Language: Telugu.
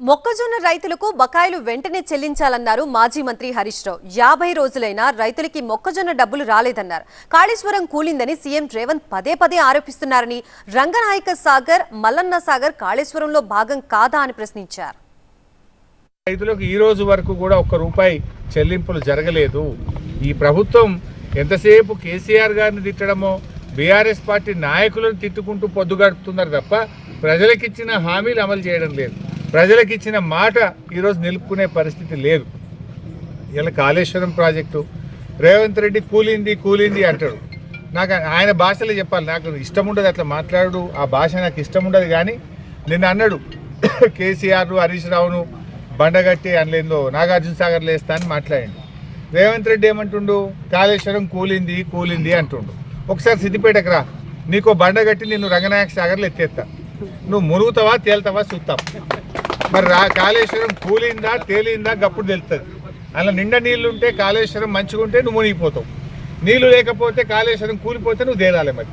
మొక్కజొన్న రైతులకు బకాయిలు వెంటనే చెల్లించాలన్నారు మాజీ మంత్రి హరీష్ రావు. యాభై రోజులైనా రైతులకి మొక్కజొన్న డబ్బులు రాలేదన్నారు. కాళేశ్వరం కూలిందని సీఎం రేవంత్ పదే పదే ఆరోపిస్తున్నారని రంగనాయక సాగర్ మల్లన్న సాగర్ కాళేశ్వరంలో భాగం కాదా అని ప్రశ్నించారు. రైతులకు ఈ రోజు వరకు కూడా ఒక్క రూపాయి చెల్లింపులు జరగలేదు. ఈ ప్రభుత్వం ఎంతసేపు కేసీఆర్ గారిని తిట్టడమో బీఆర్ఎస్ పార్టీ నాయకులను తిట్టుకుంటూ పొద్దుగడుతున్నారు తప్ప ప్రజలకిచ్చిన హామీలు అమలు చేయడం లేదు. ప్రజలకిచ్చిన మాట ఈరోజు నిలుపుకునే పరిస్థితి లేదు. ఇలా కాళేశ్వరం ప్రాజెక్టు రేవంత్ రెడ్డి కూలింది కూలింది అంటాడు. నాకు ఆయన భాషలో చెప్పాలి. నాకు ఇష్టం ఉండదు అట్లా మాట్లాడు. ఆ భాష నాకు ఇష్టం ఉండదు కానీ నిన్న అన్నాడు కేసీఆర్ హరీష్ రావును బండగట్టి అనలేందో నాగార్జున సాగర్ లేస్తా అని మాట్లాడండి. రేవంత్ రెడ్డి ఏమంటుండు? కాళేశ్వరం కూలింది కూలింది అంటుండు. ఒకసారి సిద్దిపేటకు రా. నీకో బండగట్టి నిన్ను రంగనాయక సాగర్లో ఎత్తేస్తా. నువ్వు మునుగుతావా తేలుతావా చూస్తావు మరి రా కాళేశ్వరం కూలిందా తేలిందా గప్పుడు తెలుస్తుంది అలా నిండా నీళ్ళు ఉంటే కాళేశ్వరం మంచిగా ఉంటే నువ్వు మునిగిపోతావు. నీళ్ళు లేకపోతే కాళేశ్వరం కూలిపోతే నువ్వు తేలాలి మరి.